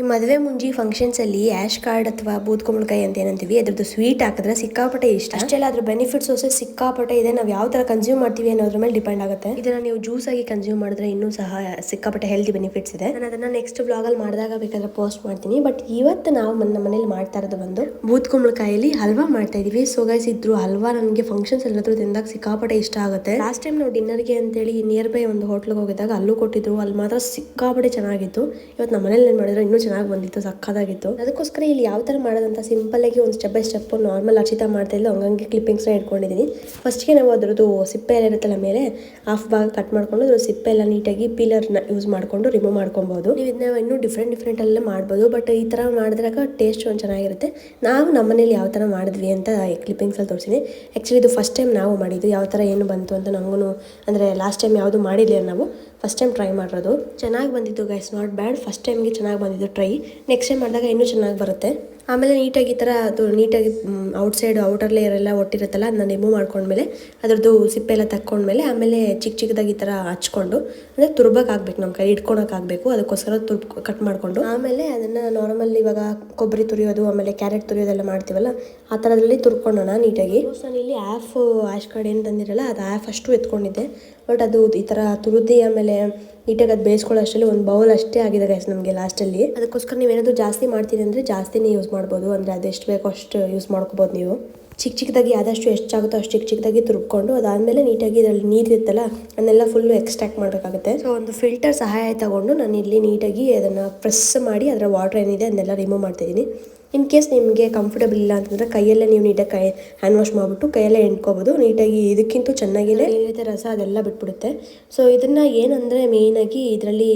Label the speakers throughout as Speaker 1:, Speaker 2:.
Speaker 1: ಈ ಮದುವೆ ಮುಂಜಿ ಫಂಕ್ಷನ್ಸ್ ಅಲ್ಲಿ ಆಶ್ ಕಾರ್ಡ್ ಅಥವಾ ಬೂತ್ ಕುಂಬಳಕಾಯಿ ಅಂತ ಏನಂತೀವಿ ಅದ್ರದ್ದು ಸ್ವೀಟ್ ಹಾಕಿದ್ರೆ ಸಿಕ್ಕಾಪಟ್ಟೆ ಇಷ್ಟ. ಅಷ್ಟೆಲ್ಲ ಅದ್ರ ಬೆನಿಫಿಟ್ಸ್ ಹೊಸ ಸಿಕ್ಕಾಪಟ್ಟೆ ಇದೆ. ನಾವು ಯಾವ ತರ ಕನ್ಸ್ಯೂಮ್ ಮಾಡ್ತೀವಿ ಅನ್ನೋದ್ರ ಮೇಲೆ ಡಿಪೆಂಡ್ ಆಗುತ್ತೆ. ಇದನ್ನ ನೀವು ಜ್ಯೂಸ್ ಆಗಿ ಕನ್ಸ್ಯೂಮ್ ಮಾಡಿದ್ರೆ ಇನ್ನೂ ಸಹ ಸಿಕ್ಕಾಪಟ್ಟೆ ಹೆಲ್ದಿ ಬೆನಿಫಿಟ್ಸ್ ಇದೆ. ನಾನು ಅದನ್ನ ನೆಕ್ಸ್ಟ್ ಬ್ಲಾಗ್ ಅಲ್ಲಿ ಮಾಡಿದಾಗ ಬೇಕಾದ್ರೆ ಪೋಸ್ಟ್ ಮಾಡ್ತೀನಿ. ಬಟ್ ಇವತ್ತು ನಾವು ನಮ್ಮ ಮನೇಲಿ ಮಾಡ್ತಾ ಇರೋದು ಬಂದು ಬೂದ್ಕೊಂಬಳಕಾಯಲ್ಲಿ ಹಲ್ವಾ ಮಾಡ್ತಾ ಇದೀವಿ. ಸೊಗೈಸ್ ಇದ್ರು ಹಲ್ವಾ ನನಗೆ ಫಂಕ್ಷನ್ಸ್ ಎಲ್ಲಾದ್ರೂ ತಿಂದಾಗ ಸಿಕ್ಕಾಪಟ್ಟೆ ಇಷ್ಟ ಆಗುತ್ತೆ. ಲಾಸ್ಟ್ ಟೈಮ್ ನಾವು ಡಿನ್ನರ್ಗೆ ಅಂತೇಳಿ ನಿಯರ್ ಬೈ ಒಂದು ಹೋಟ್ಲಿಗೆ ಹೋಗಿದಾಗ ಅಲ್ಲೂ ಕೊಟ್ಟಿದ್ರು. ಅಲ್ಲಿ ಮಾತ್ರ ಸಿಕ್ಕಾಪಟ್ಟೆ ಚೆನ್ನಾಗಿತ್ತು. ಇವತ್ತು ನಮ್ಮ ಮನೇಲಿ ಏನ್ ಮಾಡಿದ್ರು ಇನ್ನೂ ಚೆನ್ನಾಗಿ ಬಂದಿತ್ತು ಸಕ್ಕದಾಗಿತ್ತು ಅದಕ್ಕೋಸ್ಕರ ಇಲ್ಲಿ ಯಾವ ಥರ ಮಾಡೋದಂತ ಆಗಿ ಒಂದು ಸ್ಟೆಪ್ ಬೈ ಸ್ಟೆಪ್ ನಾರ್ಮಲ್ ಅರ್ಚಿತ ಮಾಡ್ತಾ ಇಲ್ಲ ಹಂಗಂಗೆ ಕ್ಲಿಪ್ಪಿಂಗ್ಸ್ನ ಇಟ್ಕೊಂಡಿದ್ದೀನಿ. ಫಸ್ಟ್ಗೆ ನಾವು ಅದರದ್ದು ಸಿಪ್ಪೆ ಎಲ್ಲ ಇರುತ್ತಲ್ಲ ಮೇಲೆ ಹಾಫ್ ಭಾಗ ಕಟ್ ಮಾಡ್ಕೊಂಡು ಅದ್ರ ಸಿಪ್ಪೆ ಎಲ್ಲ ನೀಟಾಗಿ ಪೀಲರ್ನ ಯೂಸ್ ಮಾಡಿಕೊಂಡು ರಿಮೂವ್ ಮಾಡ್ಕೊಬೋದು. ನೀವು ಇದನ್ನ ಇನ್ನೂ ಡಿಫ್ರೆಂಟ್ ಡಿಫ್ರೆಂಟ್ ಎಲ್ಲ ಮಾಡ್ಬೋದು ಬಟ್ ಈ ತರ ಮಾಡಿದಾಗ ಟೇಸ್ಟ್ ಒಂದು ಚೆನ್ನಾಗಿರುತ್ತೆ. ನಾವು ನಮ್ಮ ಮನೇಲಿ ಯಾವ ತರ ಮಾಡಿದ್ವಿ ಅಂತ ಕ್ಲಿಪ್ಪಿಂಗ್ಸಲ್ಲಿ ತೋರಿಸಿನಿ. ಆಕ್ಚುಲಿ ಇದು ಫಸ್ಟ್ ಟೈಮ್ ನಾವು ಮಾಡಿದ್ದು, ಯಾವ ತರ ಏನು ಬಂತು ಅಂತ ನಮಗೂ ಅಂದ್ರೆ ಲಾಸ್ಟ್ ಟೈಮ್ ಯಾವುದು ಮಾಡಿರಲಿಲ್ಲ ನಾವು. ಫಸ್ಟ್ ಟೈಮ್ ಟ್ರೈ ಮಾಡಿರೋದು. ಚೆನ್ನಾಗಿ ಬಂದಿತ್ತು ಗೈಸ್ ನಾಟ್ ಬ್ಯಾಡ್ ಫಸ್ಟ್ ಟೈಮ್ಗೆ ಚೆನ್ನಾಗಿ ಬಂದಿದ್ದು ಟ್ರೈ ನೆಕ್ಸ್ಟ್ ಟೈಮ್ ಮಾಡಿದಾಗ ಇನ್ನೂ ಚೆನ್ನಾಗಿ ಬರುತ್ತೆ. ಆಮೇಲೆ ನೀಟಾಗಿ ಈ ಥರ ಅದು ನೀಟಾಗಿ ಔಟ್ಸೈಡ್ ಔಟರ್ ಲೇಯರ್ ಎಲ್ಲ ಒಟ್ಟಿರುತ್ತಲ್ಲ, ಅದನ್ನ ರಿಮೂವ್ ಮಾಡ್ಕೊಂಡ್ಮೇಲೆ ಅದ್ರದ್ದು ಸಿಪ್ಪೆ ಎಲ್ಲ ತಕ್ಕೊಂಡ್ಮೇಲೆ ಆಮೇಲೆ ಚಿಕ್ಕ ಚಿಕ್ಕದಾಗಿ ಈ ಥರ ಹಚ್ಕೊಂಡು, ಅಂದರೆ ತುರ್ಬಕ್ಕೆ ಆಗ್ಬೇಕು ನಮ್ಮ ಕೈ ಇಟ್ಕೊಳಕ್ಕಾಗಬೇಕು ಅದಕ್ಕೋಸ್ಕರ ತುರ್ಬ್ ಕಟ್ ಮಾಡಿಕೊಂಡು. ಆಮೇಲೆ ಅದನ್ನು ನಾರ್ಮಲ್ ಇವಾಗ ಕೊಬ್ಬರಿ ತುರಿಯೋದು, ಆಮೇಲೆ ಕ್ಯಾರೆಟ್ ತುರಿಯೋದೆಲ್ಲ ಮಾಡ್ತೀವಲ್ಲ, ಆ ಥರದ್ರಲ್ಲಿ ತುರ್ಕೊಳ್ಳೋಣ ನೀಟಾಗಿ. ನಾನು ಇಲ್ಲಿ ಆ್ಯಫ್ ಆ್ಯಶ್ ಕಾರ್ಡ್ ಏನು ತಂದಿರಲ್ಲ, ಅದು ಆ್ಯಫ್ ಅಷ್ಟು ಎತ್ಕೊಂಡಿದ್ದೆ. ಬಟ್ ಅದು ಈ ಥರ ತುರುದಿ ಆಮೇಲೆ ನೀಟಾಗಿ ಅದು ಬೇಯಿಸ್ಕೊಳ್ಳೋ ಅಷ್ಟರಲ್ಲಿ ಒಂದು ಬೌಲ್ ಅಷ್ಟೇ ಆಗಿದೆ ಗೈಸ್ ನಮಗೆ ಲಾಸ್ಟಲ್ಲಿ ಅದಕ್ಕೋಸ್ಕರ ನೀವೇನಾದರೂ ಜಾಸ್ತಿ ಮಾಡ್ತೀರಿ ಅಂದರೆ ಜಾಸ್ತಿನೇ ಯೂಸ್ ಮಾಡ್ಬೋದು ಅಂದರೆ ಅದೆಷ್ಟು ಬೇಕೋ ಅಷ್ಟು ಯೂಸ್ ಮಾಡ್ಕೋಬೋದು ನೀವು. ಚಿಕ್ಕ ಚಿಕ್ಕದಾಗಿ ಆದಷ್ಟು ಎಷ್ಟಾಗುತ್ತೋ ಅಷ್ಟು ಚಿಕ್ಕ ಚಿಕ್ಕದಾಗಿ ತುರ್ಕೊಂಡು ಅದಾದಮೇಲೆ ನೀಟಾಗಿ ಇದರಲ್ಲಿ ನೀರು ಇರುತ್ತಲ್ಲ, ಅದನ್ನೆಲ್ಲ ಫುಲ್ಲು ಎಕ್ಸ್ಟ್ರಾಕ್ಟ್ ಮಾಡಬೇಕಾಗುತ್ತೆ. ಸೊ ಒಂದು ಫಿಲ್ಟರ್ ಸಹಾಯ ತಗೊಂಡು ನಾನು ಇಲ್ಲಿ ನೀಟಾಗಿ ಅದನ್ನು ಪ್ರೆಸ್ ಮಾಡಿ ಅದರ ವಾಟರ್ ಏನಿದೆ ಅದನ್ನೆಲ್ಲ ರಿಮೂವ್ ಮಾಡ್ತಿದ್ದೀನಿ ಇನ್ ಕೇಸ್ ನಿಮಗೆ ಕಂಫರ್ಟಬಲ್ ಇಲ್ಲ ಅಂತಂದರೆ ಕೈಯಲ್ಲೇ ನೀವು ನೀಟಾಗಿ ಕೈ ಹ್ಯಾಂಡ್ ವಾಶ್ ಮಾಡಿಬಿಟ್ಟು ಕೈಯಲ್ಲೇ ಎಂಟ್ಕೋಬೋದು ನೀಟಾಗಿ ಇದಕ್ಕಿಂತ ಚೆನ್ನಾಗಿನೇ ಏನಿದೆ ರಸ ಅದೆಲ್ಲ ಬಿಟ್ಬಿಡುತ್ತೆ. ಸೊ ಇದನ್ನು ಏನಂದರೆ ಮೇಯ್ನಾಗಿ ಇದರಲ್ಲಿ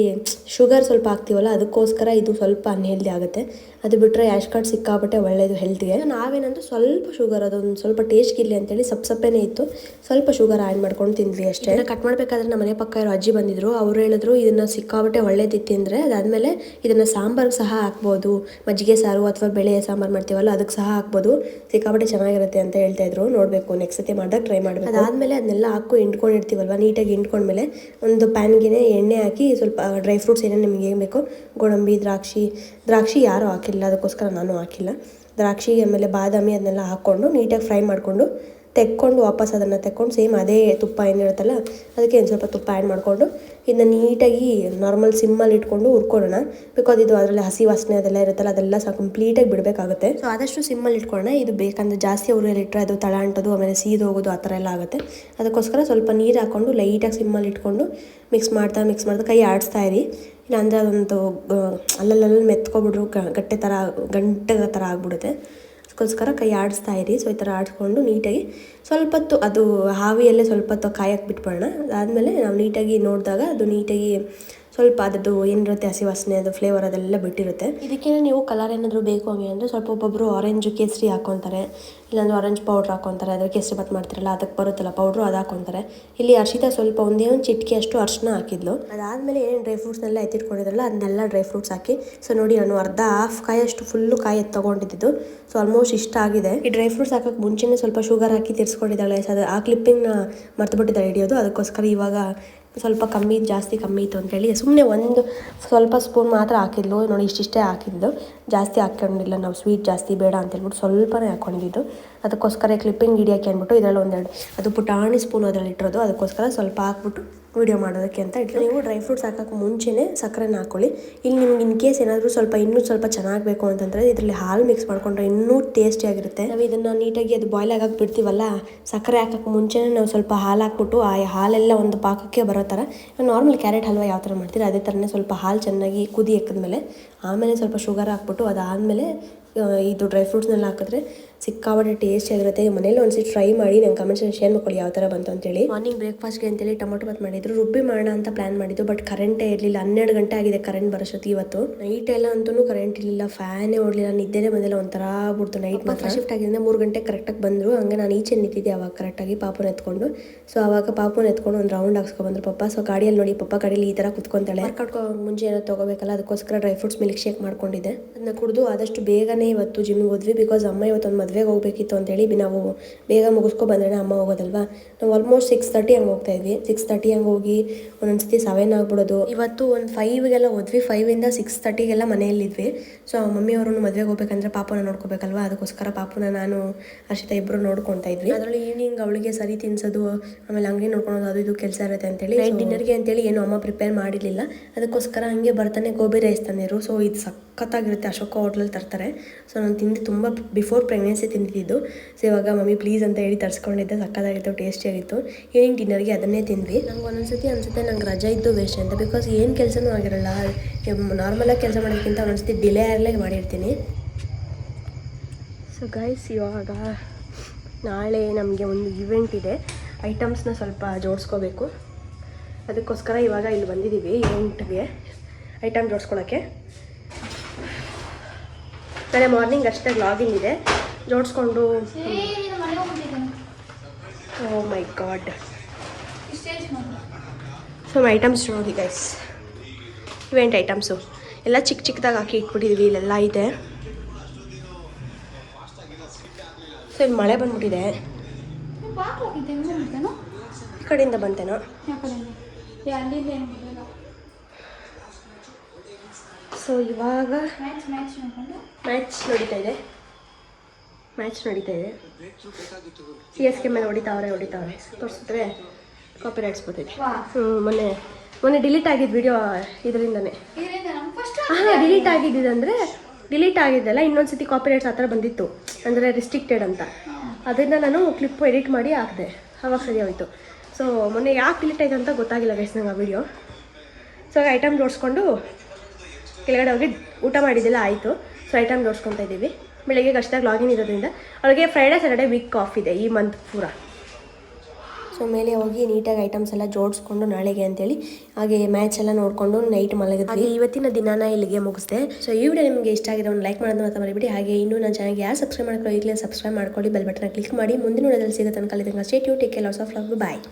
Speaker 1: ಶುಗರ್ ಸ್ವಲ್ಪ ಹಾಕ್ತೀವಲ್ಲ ಅದಕ್ಕೋಸ್ಕರ ಇದು ಸ್ವಲ್ಪ ಅನ್ಹೆಲ್ದಿ ಆಗುತ್ತೆ. ಅದು ಬಿಟ್ಟರೆ ಆ್ಯಶ್ ಕಾರ್ಡ್ ಸಿಕ್ಕಾಪಟ್ಟೆ ಒಳ್ಳೆಯದು ಹೆಲ್ತಿಗೆ ನಾವೇನಂದ್ರೆ ಸ್ವಲ್ಪ ಶುಗರ್ ಅದೊಂದು ಸ್ವಲ್ಪ ಟೇಸ್ಟ್ ಇಲ್ಲಿ ಅಂತೇಳಿ ಸಪ್ ಸಪ್ಪೇನೆ ಇತ್ತು. ಸ್ವಲ್ಪ ಶುಗರ್ ಆ್ಯಡ್ ಮಾಡ್ಕೊಂಡು ತಿಂದ್ವಿ ಅಷ್ಟೇ. ಕಟ್ ಮಾಡಬೇಕಾದ್ರೆ ನಮ್ಮ ಮನೆ ಪಕ್ಕ ಇರೋ ಅಜ್ಜಿ ಬಂದಿದ್ರು. ಅವ್ರು ಹೇಳಿದ್ರು ಇದನ್ನ ಸಿಕ್ಕಾಪಟ್ಟೆ ಒಳ್ಳೇದಿತ್ತು ಅಂದರೆ ಅದಾದಮೇಲೆ ಇದನ್ನು ಸಾಂಬಾರ್ಗೆ ಸಹ ಹಾಕ್ಬೋದು. ಮಜ್ಜಿಗೆ ಸಾರು ಅಥವಾ ಬೇಳೆ ಸಾಂಬಾರು ಮಾಡ್ತೀವಲ್ಲ, ಅದಕ್ಕೆ ಸಹ ಹಾಕ್ಬೋದು. ಸಿಕ್ಕಾಪಟ್ಟೆ ಚೆನ್ನಾಗಿರುತ್ತೆ ಅಂತ ಹೇಳ್ತಾ ಇದ್ರು. ನೋಡಬೇಕು ನೆಕ್ಸ್ಟ್ ಸತಿ ಮಾಡಿದಾಗ ಟ್ರೈ ಮಾಡಬೇಕು. ಅದಾದಮೇಲೆ ಅದನ್ನೆಲ್ಲ ಹಾಕು ಹಿಂಡ್ಕೊಂಡಿರ್ತೀವಲ್ವ ನೀಟಾಗಿ ಹಿಂಡ್ಕೊಂಡ್ಮೇಲೆ ಒಂದು ಪ್ಯಾನ್ಗೆ ಎಣ್ಣೆ ಹಾಕಿ ಸ್ವಲ್ಪ ಡ್ರೈ ಫ್ರೂಟ್ಸ್ ಏನೇನು ನಿಮಗೆ ಏನು ಬೇಕೋ, ಗೋಡಂಬಿ, ದ್ರಾಕ್ಷಿ ದ್ರಾಕ್ಷಿ ಯಾರೂ ಹಾಕಿಲ್ಲ, ಅದಕ್ಕೋಸ್ಕರ ನಾನು ಹಾಕಿಲ್ಲ. ದ್ರಾಕ್ಷಿ ಆಮೇಲೆ ಬಾದಾಮಿ ಅದನ್ನೆಲ್ಲ ಹಾಕ್ಕೊಂಡು ನೀಟಾಗಿ ಫ್ರೈ ಮಾಡಿಕೊಂಡು ತೆಕ್ಕೊಂಡು ವಾಪಸ್ ಅದನ್ನು ತೆಕ್ಕೊಂಡು ಸೇಮ್ ಅದೇ ತುಪ್ಪ ಏನಿರುತ್ತಲ್ಲ, ಅದಕ್ಕೆ ಒಂದು ಸ್ವಲ್ಪ ತುಪ್ಪ ಆ್ಯಡ್ ಮಾಡಿಕೊಂಡು ಇದನ್ನ ನೀಟಾಗಿ ನಾರ್ಮಲ್ ಸಿಮ್ಮಲ್ಲಿ ಇಟ್ಕೊಂಡು ಹುರ್ಕೊಳ್ಳೋಣ. ಬಿಕಾಸ್ ಇದು ಅದರಲ್ಲಿ ಹಸಿ ವಾಸನೆ ಅದೆಲ್ಲ ಇರುತ್ತಲ್ಲ, ಅದೆಲ್ಲ ಸಹ ಕಂಪ್ಲೀಟಾಗಿ ಬಿಡಬೇಕಾಗುತ್ತೆ. ಸೊ ಆದಷ್ಟು ಸಿಮ್ಮಲ್ಲಿ ಇಟ್ಕೊಳ್ಳೋಣ. ಇದು ಬೇಕಂದ್ರೆ ಜಾಸ್ತಿ ಉರಿಯಲ್ಲಿ ಇಟ್ಟರೆ ಅದು ತಳ ಅಂಟೋದು, ಆಮೇಲೆ ಸೀದೋಗೋದು ಆ ಥರ ಎಲ್ಲ ಆಗುತ್ತೆ. ಅದಕ್ಕೋಸ್ಕರ ಸ್ವಲ್ಪ ನೀರು ಹಾಕ್ಕೊಂಡು ಲೈಟಾಗಿ ಸಿಮ್ಮಲ್ಲಿ ಇಟ್ಕೊಂಡು ಮಿಕ್ಸ್ ಮಾಡ್ತಾ ಮಿಕ್ಸ್ ಮಾಡ್ತಾ ಕೈ ಆಡಿಸ್ತಾ ಇರಿ. ಇಲ್ಲಾಂದರೆ ಅದೊಂದು ಅಲ್ಲಲ್ಲಲ್ಲಿ ಮೆತ್ಕೊಬಿಟ್ರು ಗಟ್ಟೆ ಥರ ಗಂಟೆ ಥರ ಆಗ್ಬಿಡುತ್ತೆ. ಅದಕ್ಕೋಸ್ಕರ ಕೈ ಆಡಿಸ್ತಾ ಇರಿ. ಸೊ ಈ ಥರ ಆಡಿಸ್ಕೊಂಡು ನೀಟಾಗಿ ಸ್ವಲ್ಪ ಹೊತ್ತು ಅದು ಹಾವಿಯಲ್ಲೇ ಸ್ವಲ್ಪ ಹೊತ್ತು ಕಾಯಕ್ಕೆ ಬಿಟ್ಬಿಡೋಣ. ಅದಾದಮೇಲೆ ನಾವು ನೀಟಾಗಿ ನೋಡಿದಾಗ ಅದು ನೀಟಾಗಿ ಸ್ವಲ್ಪ ಅದರದ್ದು ಏನಿರುತ್ತೆ ಹಸಿ ವಾಸನೆ, ಅದು ಫ್ಲೇವರ್ ಅದೆಲ್ಲ ಬಿಟ್ಟಿರುತ್ತೆ. ಇದಕ್ಕೆ ನೀವು ಕಲರ್ ಏನಾದರೂ ಬೇಕು ಹಂಗೆ ಅಂದರೆ ಸ್ವಲ್ಪ ಒಬ್ಬೊಬ್ಬರು ಆರೆಂಜ್ ಕೇಸರಿ ಹಾಕ್ಕೊತಾರೆ ಇಲ್ಲಾಂದ್ರೆ ಆರೆಂಜ್ ಪೌಡ್ರ್ ಹಾಕ್ಕೊತಾರೆ ಅದ್ರ ಕೇಸರಿ ಬಾತ್ ಮಾಡ್ತಾರಲ್ಲ, ಅದಕ್ಕೆ ಬರುತ್ತಲ್ಲ ಪೌಡ್ರು ಅದು ಹಾಕ್ಕೊತಾರೆ ಇಲ್ಲಿ ಅರ್ಷಿತಾ ಸ್ವಲ್ಪ ಒಂದೇ ಒಂದು ಚಿಟಿಕೆ ಅಷ್ಟು ಅರ್ಶನ ಹಾಕಿದ್ಲು. ಅದಾದಮೇಲೆ ಏನು ಡ್ರೈ ಫ್ರೂಟ್ಸ್ನೆಲ್ಲ ಎತ್ತಿಟ್ಕೊಂಡಿದ್ರಲ್ಲ, ಅದನ್ನೆಲ್ಲ ಡ್ರೈ ಫ್ರೂಟ್ಸ್ ಹಾಕಿ, ಸೊ ನೋಡಿ ನಾನು ಅರ್ಧ ಹಾಫ್ ಕಾಯಷ್ಟು ಫುಲ್ಲು ಕಾಯಿ ಎತ್ತು ತೊಗೊಂಡಿದ್ದು. ಸೊ ಆಲ್ಮೋಸ್ಟ್ ಇಷ್ಟ ಆಗಿದೆ. ಈ ಡ್ರೈ ಫ್ರೂಟ್ಸ್ ಹಾಕೋಕ್ಕೆ ಮುಂಚೆನೇ ಸ್ವಲ್ಪ ಶುಗರ್ ಹಾಕಿ ತಿರ್ಸ್ಕೊಂಡಿದ್ದಾಳೆ. ಸೊ ಅದು ಆ ಕ್ಲಿಪ್ಪಿಂಗ್ನ ಮರ್ತುಬಿಟ್ಟಿದ್ದಾಳೆ ಹಿಡಿಯೋದು. ಅದಕ್ಕೋಸ್ಕರ ಇವಾಗ ಸ್ವಲ್ಪ ಕಮ್ಮಿ, ಜಾಸ್ತಿ ಕಮ್ಮಿ ಇತ್ತು ಅಂತೇಳಿ ಸುಮ್ಮನೆ ಒಂದು ಸ್ವಲ್ಪ ಸ್ಪೂನ್ ಮಾತ್ರ ಹಾಕಿದ್ಲು. ನೋಡಿ, ಇಷ್ಟಿಷ್ಟೇ ಹಾಕಿದ್ದು. ಜಾಸ್ತಿ ಹಾಕ್ಕೊಂಡಿಲ್ಲ ನಾವು, ಸ್ವೀಟ್ ಜಾಸ್ತಿ ಬೇಡ ಅಂತ ಹೇಳ್ಬಿಟ್ಟು ಸ್ವಲ್ಪನೇ ಹಾಕ್ಕೊಂಡಿದ್ದು. ಅದಕ್ಕೋಸ್ಕರ ಕ್ಲಿಪ್ಪಿಂಗ್ ಹಿಡಿಯೋಕೆ ಅಂದ್ಬಿಟ್ಟು ಇದರಲ್ಲಿ ಒಂದೆರಡು, ಅದು ಪುಟಾಣಿ ಸ್ಪೂನ್ ಅದರಲ್ಲಿ ಇಟ್ಟಿರೋದು. ಅದಕ್ಕೋಸ್ಕರ ಸ್ವಲ್ಪ ಹಾಕ್ಬಿಟ್ಟು ವಿಡಿಯೋ ಮಾಡೋದಕ್ಕೆ ಅಂತ ಇಟ್ಲಿ ನೀವು ಡ್ರೈ ಫ್ರೂಟ್ಸ್ ಹಾಕೋಕೆ ಮುಂಚೆನೇ ಸಕ್ಕರೆನ ಹಾಕೊಳ್ಳಿ ಇಲ್ಲಿ ನಿಮ್ಗೆ ಇನ್ ಕೇಸ್ ಏನಾದರೂ ಸ್ವಲ್ಪ ಇನ್ನೂ ಸ್ವಲ್ಪ ಚೆನ್ನಾಗಿ ಬೇಕು ಅಂತಂದರೆ ಇದರಲ್ಲಿ ಹಾಲು ಮಿಕ್ಸ್ ಮಾಡಿಕೊಂಡ್ರೆ ಇನ್ನೂ ಟೇಸ್ಟಿಯಾಗಿರುತ್ತೆ ನಾವು ಇದನ್ನು ನೀಟಾಗಿ ಅದು ಬಾಯ್ಲ್ ಆಗಕ್ಕೆ ಬಿಡ್ತೀವಲ್ಲ, ಸಕ್ಕರೆ ಹಾಕೋಕ್ಕೆ ಮುಂಚೆನೇ ನಾವು ಸ್ವಲ್ಪ ಹಾಲು ಹಾಕ್ಬಿಟ್ಟು ಆ ಹಾಲೆಲ್ಲ ಒಂದು ಪಾಕಕ್ಕೆ ಬರೋ ಥರ, ನಾರ್ಮಲ್ ಕ್ಯಾರೆಟ್ ಹಲ್ವಾ ಯಾವ ಥರ ಮಾಡ್ತೀರಿ, ಅದೇ ಥರನೇ ಸ್ವಲ್ಪ ಹಾಲು ಚೆನ್ನಾಗಿ ಕುದಿ ಹಾಕಿದ್ಮೇಲೆ ಆಮೇಲೆ ಸ್ವಲ್ಪ ಶುಗರ್ ಹಾಕ್ಬಿಟ್ಟು ಅದಾದಮೇಲೆ ಇದು ಡ್ರೈ ಫ್ರೂಟ್ಸ್ನೆಲ್ಲ ಹಾಕಿದ್ರೆ ಸಿಕ್ಕಾಪಟ್ಟೆ ಟೇಸ್ಟ್ ಆಗಿರುತ್ತೆ. ಮನೇಲಿ ಒಂದ್ಸತಿ ಟ್ರೈ ಮಾಡಿ ನಂಗೆ ಕಮೆಂಟ್ಸ್ ಶೇರ್ ಮಾಡ್ಕೊಳ್ಳಿ ಯಾವ ಥರ ಬಂತು ಅಂತೇಳಿ. ಮಾರ್ನಿಂಗ್ ಬ್ರೇಕ್ಫಾಸ್ಟ್ಗೆ ಅಂತೇಳಿ ಟೊಮೊಟೊ ಬಾತ್ ಮಾಡಿದ್ರು. ರುಬ್ಬಿ ಮಾಡೋಣ ಅಂತ ಪ್ಲಾನ್ ಮಾಡಿದ್ದು ಬಟ್ ಕರೆಂಟೇ ಇರಲಿಲ್ಲ. ಹನ್ನೆರಡು ಗಂಟೆ ಆಗಿದೆ ಕರೆಂಟ್ ಬರೋಷ್ಟೊತ್ತಿ ಇವತ್ತು. ನೈಟ್ ಎಲ್ಲ ಅಂತೂ ಕರೆಂಟ್ ಇರಲಿಲ್ಲ. ಫ್ಯಾನೇ ಓಡಲಿಲ್ಲ. ನಿದ್ದೆನೇ ಬಂದಿಲ್ಲ. ಒಂಥರ ಬಿಡ್ತು ನೈಟ್ ಮಾತ್ರ. ಶಿಫ್ಟ್ ಆಗಿದ್ದರಿಂದ ಮೂರು ಗಂಟೆ ಕರೆಕ್ಟಾಗಿ ಬಂದರು. ಹಂಗೆ ನಾನು ಈಚೆ ನಿಂತಿದ್ದೆ ಅವಾಗ ಕರೆಕ್ಟಾಗಿ ಪಾಪುನ ಎತ್ಕೊಂಡು. ಸೊ ಅವಾಗ ಪಾಪುನ ಎತ್ಕೊಂಡು ಒಂದು ರೌಂಡ್ ಹಾಕ್ಸ್ಕೊಬಂದ್ರು ಪಪ್ಪ. ಸೊ ಗಾಡಿಯಲ್ಲಿ ನೋಡಿ ಪಪ್ಪ ಗಾಡಿಯಲ್ಲಿ ಈ ಥರ ಕುತ್ಕೊಂತಾಳೆ. ಕಟ್ಕೊ ಮುಂಚೆ ಏನೋ ತೊಗೋಬೇಕಲ್ಲ ಅದಕ್ಕೋಸ್ಕರ ಡ್ರೈ ಫ್ರೂಟ್ಸ್ ಮಿಲ್ಕ್ ಶೇಕ್ ಮಾಡ್ಕೊಂಡಿದ್ದೆ. ಅದನ್ನ ಕುಡಿದು ಆದಷ್ಟು ಬೇಗನೆ ಇವತ್ತು ಜಿಮ್ಗೆ ಹೋದ್ವಿ ಬಿಕಾಸ್ ಅಮ್ಮ ಇವತ್ತು ಒಂದು ಮದುವೆಗೆ ಹೋಗ್ಬೇಕಿತ್ತು ಅಂತೇಳಿ ನಾವು ಬೇಗ ಮುಗಿಸ್ಕೊ ಬಂದ್ರೆ ಅಮ್ಮ ಹೋಗೋದಲ್ವಾ? ನಾವು ಆಲ್ಮೋಸ್ಟ್ ಸಿಕ್ಸ್ ತರ್ಟಿ ಹಂಗೆ ಹೋಗ್ತಾ ಇದ್ವಿ. ಸಿಕ್ಸ್ ತರ್ಟಿ ಹಂಗೆ ಹೋಗಿ ಒಂದೊಂದ್ಸತಿ ಸೆವೆನ್ ಆಗ್ಬಿಡೋದು. ಇವತ್ತು ಒಂದು ಫೈವ್ಗೆಲ್ಲ ಹೋದ್ವಿ. ಫೈವಿಂದ ಸಿಕ್ಸ್ ತರ್ಟಿಗೆಲ್ಲ ಮನೆಯಲ್ಲಿದ್ವಿ. ಸೊ ಮಮ್ಮಿ ಅವರು ಮದುವೆಗೆ ಹೋಗ್ಬೇಕಂದ್ರೆ ಪಾಪನ ನೋಡ್ಕೋಬೇಕಲ್ವಾ? ಅದಕ್ಕೋಸ್ಕರ ಪಾಪನ ನಾನು ಅರ್ಷಿತಾ ಇಬ್ಬರು ನೋಡ್ಕೊತಾ ಇದ್ವಿ. ಅದರಲ್ಲಿ ಈವ್ನಿಂಗ್ ಅವಳಿಗೆ ಸರಿ ತಿನ್ಸೋದು, ಆಮೇಲೆ ಅಂಗಡಿ ನೋಡ್ಕೊಳೋದು, ಅದು ಇದು ಕೆಲಸ ಇರುತ್ತೆ ಅಂತೇಳಿ ಡಿನ್ನರ್ಗೆ ಅಂತೇಳಿ ಏನು ಅಮ್ಮ ಪ್ರಿಪೇರ್ ಮಾಡಿರಲಿಲ್ಲ. ಅದಕ್ಕೋಸ್ಕರ ಹಂಗೆ ಬರ್ತಾನೆ ಗೋಬಿ ರೈಸ್ ತಂದಿರು ಸೊ ಇದು ಸಖತ್ತಾಗಿರುತ್ತೆ. ಅಶೋಕ ಹೋಟ್ಲಲ್ಲಿ ತರ್ತಾರೆ. ಸೊ ನಾನು ತಿಂದು ತುಂಬ ಬಿಫೋರ್ ಪ್ರೆಗ್ನೆನ್ಸಿ ತಿಂದಿದ್ದು ಸೊ ಇವಾಗ ಮಮ್ಮಿ ಪ್ಲೀಸ್ ಅಂತ ಹೇಳಿ ತರಿಸ್ಕೊಂಡಿದ್ದೆ, ಸಕ್ಕತ್ತಾಗಿತ್ತು, ಟೇಸ್ಟಿಯಾಗಿತ್ತು. ಈವ್ನಿಂಗ್ ಡಿನ್ನರ್ಗೆ ಅದನ್ನೇ ತಿಂದ್ವಿ. ನಂಗೆ ಒಂದೊಂದ್ಸತಿ ಅನಿಸುತ್ತೆ ನಂಗೆ ರಜಾ ಇದ್ದು ವೇಸ್ಟ್ ಅಂತ. ಬಿಕಾಸ್ ಏನು ಕೆಲಸನೂ ಆಗಿರಲ್ಲ. ನಾರ್ಮಲಾಗಿ ಕೆಲಸ ಮಾಡೋದಕ್ಕಿಂತ ಒಂದೊಂದ್ಸತಿ ಡಿಲೇ ಆಗಲೇ ಮಾಡಿರ್ತೀನಿ. ಸೊ ಗೈಸ್ ಇವಾಗ ನಾಳೆ ನಮಗೆ ಒಂದು ಇವೆಂಟ್ ಇದೆ. ಐಟಮ್ಸ್ನ ಸ್ವಲ್ಪ ಜೋಡಿಸ್ಕೋಬೇಕು. ಅದಕ್ಕೋಸ್ಕರ ಇವಾಗ ಇಲ್ಲಿ ಬಂದಿದ್ದೀವಿ ಇವೆಂಟ್ಗೆ ಐಟಮ್ ಜೋಡಿಸ್ಕೊಳ್ಳೋಕ್ಕೆ ನಾಳೆ ಮಾರ್ನಿಂಗ್ ಅಷ್ಟೇ ಲಾಗಿನ್ ಇದೆ. ಜೋಡಿಸ್ಕೊಂಡು oh my god so items ನೋಡಿ ಗೈಸ್ ಇವೆಂಟ್ ಐಟಮ್ಸು ಎಲ್ಲ ಚಿಕ್ಕ ಚಿಕ್ಕದಾಗಿ ಹಾಕಿ ಇಟ್ಬಿಟ್ಟಿದ್ವಿ ಇಲ್ಲೆಲ್ಲ ಇದೆ. ಸೊ ಇಲ್ಲಿ ಮಳೆ ಬಂದ್ಬಿಟ್ಟಿದೆ. ಈ ಕಡೆಯಿಂದ ಬಂತೇನೋ? ಸೊ ಇವಾಗ ಮ್ಯಾಚ್ ನಡೀತಾ ಇದೆ. ಮ್ಯಾಚ್ ನಡೀತಾ ಇದೆ ಸಿ ಎಸ್ ಕೆ ಮೇಲೆ ಹೊಡಿತಾವ್ರೆ ಹೊಡಿತಾವ್ರೆ. ತೋರಿಸಿದ್ರೆ ಕಾಪಿ ರೈಟ್ಸ್ ಬರ್ತೈತೆ ಹ್ಞೂ ಮೊನ್ನೆ ಮೊನ್ನೆ ಡಿಲೀಟ್ ಆಗಿದ್ದು ವಿಡಿಯೋ ಇದರಿಂದನೇ. ಹಾಂ ಡಿಲೀಟ್ ಆಗಿದ್ದಂದರೆ ಡಿಲೀಟ್ ಆಗಿದ್ದೆಲ್ಲ ಇನ್ನೊಂದು ಸತಿ ಕಾಪಿ ರೈಟ್ಸ್ ಆ ಥರ ಬಂದಿತ್ತು. ಅಂದರೆ ರಿಸ್ಟ್ರಿಕ್ಟೆಡ್ ಅಂತ. ಅದರಿಂದ ನಾನು ಕ್ಲಿಪ್ಪು ಎಡಿಟ್ ಮಾಡಿ ಹಾಕಿದೆ. ಅವಾಗ ಸರಿ ಹೋಯಿತು. ಸೊ ಮೊನ್ನೆ ಯಾಕೆ ಡಿಲೀಟ್ ಆಯ್ತು ಅಂತ ಗೊತ್ತಾಗಿಲ್ಲ ಗೈಸ್ ನಂಗೆ ಆ ವಿಡಿಯೋ ಸೊ ಐಟಮ್ ಜೋಡಿಸ್ಕೊಂಡು ಕೆಳಗಡೆ ಹೋಗಿ ಊಟ ಮಾಡಿದ್ದೆಲ್ಲ ಆಯಿತು. ಸೊ ಐಟಮ್ ಜೋಡಿಸ್ಕೊತಾ ಇದ್ದೀವಿ. ಬೆಳಿಗ್ಗೆ ಕಷ್ಟಾಗಿ ಲಾಗಿನ್ ಇರೋದ್ರಿಂದ ಅವಳಿಗೆ ಫ್ರೈಡೇ ಸ್ಯಾಟರ್ಡೆ ವೀಕ್ ಆಫ್ ಇದೆ ಈ ಮಂತ್ ಪೂರ. ಸೊ ಮೇಲೆ ಹೋಗಿ ನೀಟಾಗಿ ಐಟಮ್ಸ್ ಎಲ್ಲ ಜೋಡಿಸ್ಕೊಂಡು ನಾಳೆಗೆ ಅಂತೇಳಿ ಹಾಗೆ ಮ್ಯಾಚ್ ಎಲ್ಲ ನೋಡಿಕೊಂಡು ನೈಟ್ ಮಲಗಿದ್ವಿ. ಹಾಗೆ ಇವತ್ತಿನ ದಿನಾನ ಇಲ್ಲಿಗೆ ಮುಗಿಸ್ದೆ. ಸೊ ಈ ವಿಡಿಯೋ ನಿಮಗೆ ಇಷ್ಟ ಆಗಿದೆ ಒಂದು ಲೈಕ್ ಮಾಡೋದು ಮಾತ್ರ ಮರಿಬಿಡಿ. ಹಾಗೆ ಇನ್ನೂ ನಾನು ಚೆನ್ನಾಗಿ ಯಾರು ಸಬ್ಸ್ಕ್ರೈಬ್ ಮಾಡ್ಕೊಳ್ಳೋ ಈಗಲೇ ಸಬ್ಸ್ಕ್ರೈಬ್ ಮಾಡ್ಕೊಳ್ಳಿ ಬೆಲ್ ಬಟನ್ ಕ್ಲಿಕ್ ಮಾಡಿ. ಮುಂದಿನ ವಿಡಿಯೋದಲ್ಲಿ ಸಿಗೋ ತನಕ state you take lots of love bye